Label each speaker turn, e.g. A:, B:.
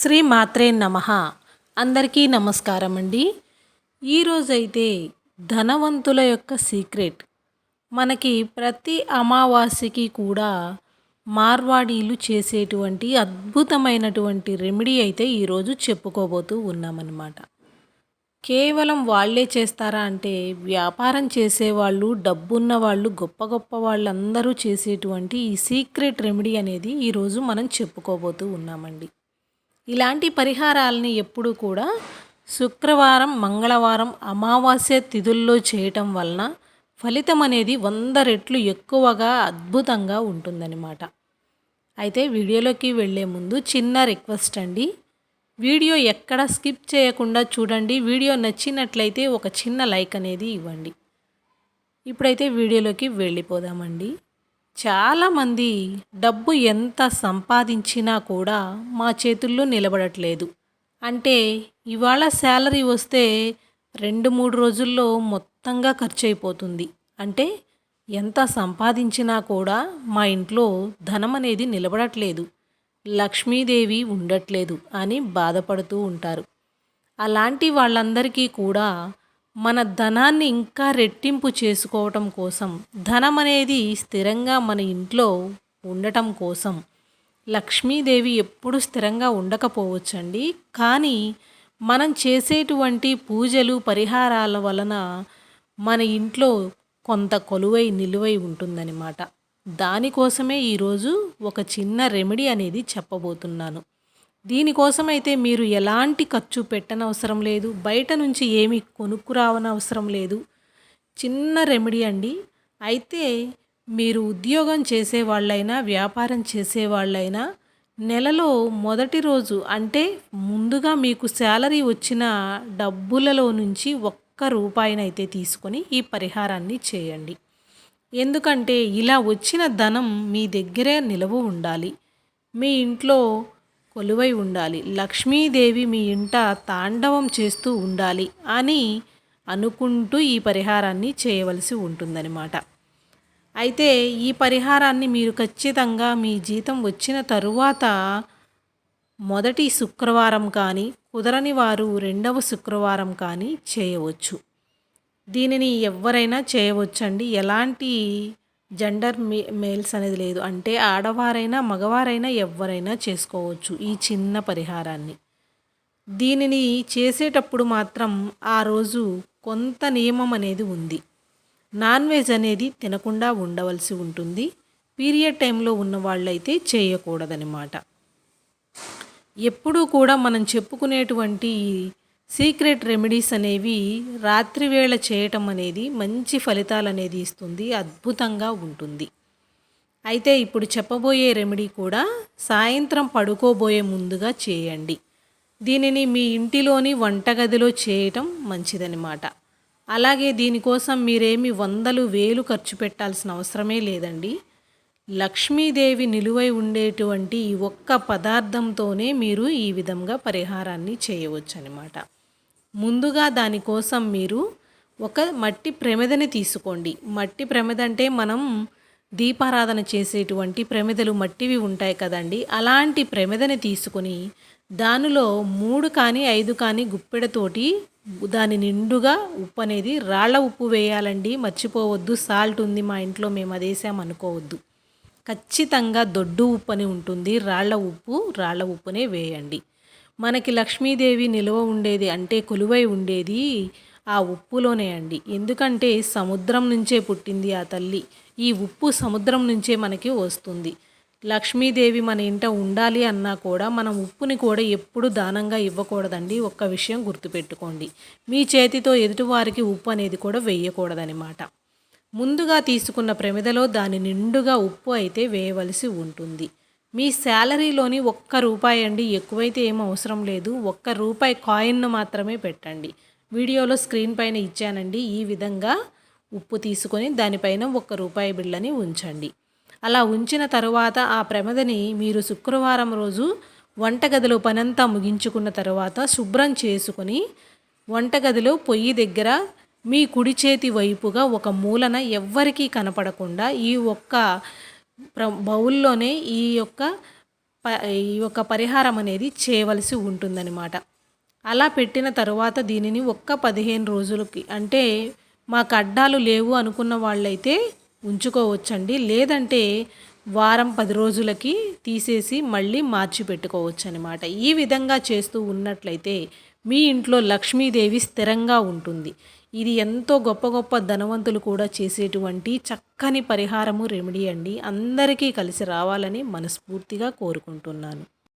A: శ్రీ మాత్రే నమ. అందరికీ నమస్కారం అండి ఈరోజైతే ధనవంతుల యొక్క సీక్రెట్. మనకి ప్రతి అమావాస్యకి కూడా మార్వాడీలు చేసేటువంటి అద్భుతమైనటువంటి రెమెడీ అయితే ఈరోజు చెప్పుకోబోతూ ఉన్నామన్నమాట. కేవలం వాళ్ళే చేస్తారా అంటే వ్యాపారం చేసేవాళ్ళు డబ్బున్న వాళ్ళు గొప్ప గొప్ప వాళ్ళందరూ చేసేటువంటి ఈ సీక్రెట్ రెమెడీ అనేది ఈరోజు మనం చెప్పుకోబోతూ ఉన్నామండి. ఇలాంటి పరిహారాలని ఎప్పుడూ కూడా శుక్రవారం మంగళవారం అమావాస్య తిథుల్లో చేయటం వలన ఫలితం అనేది వంద రెట్లు ఎక్కువగా అద్భుతంగా ఉంటుందన్నమాట. అయితే వీడియోలోకి వెళ్ళే ముందు చిన్న రిక్వెస్ట్ అండి. వీడియో ఎక్కడ స్కిప్ చేయకుండా చూడండి. వీడియో నచ్చినట్లయితే ఒక చిన్న లైక్ అనేది ఇవ్వండి. ఇప్పుడైతే వీడియోలోకి వెళ్ళిపోదామండి. చాలామంది డబ్బు ఎంత సంపాదించినా కూడా మా చేతుల్లో నిలబడట్లేదు. అంటే ఇవాళ శాలరీ వస్తే రెండు మూడు రోజుల్లో మొత్తంగా ఖర్చు అయిపోతుంది అంటే ఎంత సంపాదించినా కూడా మా ఇంట్లో ధనం అనేది నిలబడట్లేదు. లక్ష్మీదేవి ఉండట్లేదు అని బాధపడుతూ ఉంటారు. అలాంటి వాళ్ళందరికీ కూడా మన ధనాన్ని ఇంకా రెట్టింపు చేసుకోవటం కోసం ధనం అనేది స్థిరంగా మన ఇంట్లో ఉండటం కోసం. లక్ష్మీదేవి ఎప్పుడు స్థిరంగా ఉండకపోవచ్చండి. కానీ మనం చేసేటువంటి పూజలు పరిహారాల వలన మన ఇంట్లో కొంత కొలువై నిలువై ఉంటుందన్నమాట. దానికోసమే ఈరోజు ఒక చిన్న రెమెడీ అనేది చెప్పబోతున్నాను. దీనికోసమైతే మీరు ఎలాంటి ఖర్చు పెట్టనవసరం లేదు బయట నుంచి ఏమి కొనుక్కురావనవసరం లేదు. చిన్న రెమెడీ అండి. అయితే మీరు ఉద్యోగం చేసేవాళ్ళైనా వ్యాపారం చేసేవాళ్ళైనా నెలలో మొదటి రోజు అంటే ముందుగా మీకు శాలరీ వచ్చిన డబ్బులలో నుంచి ఒక్క రూపాయినైతే తీసుకొని ఈ పరిహారాన్ని చేయండి. ఎందుకంటే ఇలా వచ్చిన ధనం మీ దగ్గరే నిలవ ఉండాలి. మీ ఇంట్లో కొలువై ఉండాలి. లక్ష్మీదేవి మీ ఇంట తాండవం చేస్తూ ఉండాలి అని అనుకుంటూ ఈ పరిహారాన్ని చేయవలసి ఉంటుందన్నమాట. అయితే ఈ పరిహారాన్ని మీరు ఖచ్చితంగా మీ జీతం వచ్చిన తరువాత మొదటి శుక్రవారం కానీ కుదరని వారు రెండవ శుక్రవారం కానీ చేయవచ్చు. దీనిని ఎవరైనా చేయవచ్చండి. ఎలాంటి జెండర్ మే మేల్స్ అనేది లేదు. అంటే ఆడవారైనా మగవారైనా ఎవరైనా చేసుకోవచ్చు ఈ చిన్న పరిహారాన్ని. దీనిని చేసేటప్పుడు మాత్రం ఆ రోజు కొంత నియమం అనేది ఉంది. నాన్ వెజ్ అనేది తినకుండా ఉండవలసి ఉంటుంది. పీరియడ్ టైంలో ఉన్న వాళ్ళైతే చేయకూడదనమాట ఎప్పుడూ కూడా మనం చెప్పుకునేటువంటి సీక్రెట్ రెమెడీస్ అనేవి రాత్రివేళ చేయటం అనేది మంచి ఫలితాలు అనేది ఇస్తుంది అద్భుతంగా ఉంటుంది. అయితే ఇప్పుడు చెప్పబోయే రెమెడీ కూడా సాయంత్రం పడుకోబోయే ముందుగా చేయండి. దీనిని మీ ఇంటిలోని వంటగదిలో చేయటం మంచిదనమాట అలాగే దీనికోసం మీరేమి వందలు వేలు ఖర్చు పెట్టాల్సిన అవసరమే లేదండి. లక్ష్మీదేవి నిలువై ఉండేటువంటి ఒక్క పదార్థంతోనే మీరు ఈ విధంగా పరిహారాన్ని చేయవచ్చు అనమాట ముందుగా దానికోసం మీరు ఒక మట్టి ప్రమిదని తీసుకోండి. మట్టి ప్రమిద అంటే మనం దీపారాధన చేసేటువంటి ప్రమిదలు మట్టివి ఉంటాయి కదండి. అలాంటి ప్రమిదని తీసుకుని దానిలో మూడు కానీ ఐదు కానీ గుప్పెడతోటి దాని నిండుగా ఉప్పు అనేది రాళ్ళ ఉప్పు వేయాలండి. మర్చిపోవద్దు. సాల్ట్ ఉంది మా ఇంట్లో మేము అదేసాం అనుకోవద్దు. ఖచ్చితంగా దొడ్డు ఉప్పు అని ఉంటుంది. రాళ్ళ ఉప్పు రాళ్ళ ఉప్పునే వేయండి. మనకి లక్ష్మీదేవి నిలువ ఉండేది అంటే కొలువై ఉండేది ఆ ఉప్పులోనే అండి. ఎందుకంటే సముద్రం నుంచే పుట్టింది ఆ తల్లి. ఈ ఉప్పు సముద్రం నుంచే మనకి వస్తుంది. లక్ష్మీదేవి మన ఇంట ఉండాలి అన్నా కూడా మనం ఉప్పుని కూడా ఎప్పుడు దానంగా ఇవ్వకూడదండి. ఒక్క విషయం గుర్తుపెట్టుకోండి. మీ చేతితో ఎదుటివారికి ఉప్పు అనేది కూడా వేయకూడదనమాట ముందుగా తీసుకున్న ప్రమిదలో దాని నిండుగా ఉప్పు అయితే వేయవలసి ఉంటుంది. మీ శాలరీలోని ఒక్క రూపాయి అండి ఎక్కువైతే ఏం అవసరం లేదు. ఒక్క రూపాయి కాయిన్ను మాత్రమే పెట్టండి. వీడియోలో స్క్రీన్ పైన ఇచ్చానండి. ఈ విధంగా ఉప్పు తీసుకొని దానిపైన ఒక్క రూపాయి బిళ్ళని ఉంచండి. అలా ఉంచిన తరువాత ఆ ప్రమదని మీరు శుక్రవారం రోజు వంటగదిలో పనంతా ముగించుకున్న తర్వాత శుభ్రం చేసుకొని వంటగదిలో పొయ్యి దగ్గర మీ కుడి చేతి వైపుగా ఒక మూలన ఎవ్వరికీ కనపడకుండా ఈ ఒక్క బౌల్లోనే ఈ యొక్క ప ఈ యొక్క పరిహారం అనేది చేయవలసి ఉంటుందన్నమాట. అలా పెట్టిన తర్వాత దీనిని ఒక్క పదిహేను రోజులకి అంటే మాకు అడ్డాలు లేవు అనుకున్న వాళ్ళైతే ఉంచుకోవచ్చండి. లేదంటే వారం పది రోజులకి తీసేసి మళ్ళీ మార్చి పెట్టుకోవచ్చు అనమాట ఈ విధంగా చేస్తూ ఉన్నట్లయితే మీ ఇంట్లో లక్ష్మీదేవి స్థిరంగా ఉంటుంది. ఇది ఎంతో గొప్ప గొప్ప ధనవంతులు కూడా చేసేటువంటి చక్కని పరిహారము రెమెడీ అండి. అందరికీ కలిసి రావాలని మనస్ఫూర్తిగా కోరుకుంటున్నాను.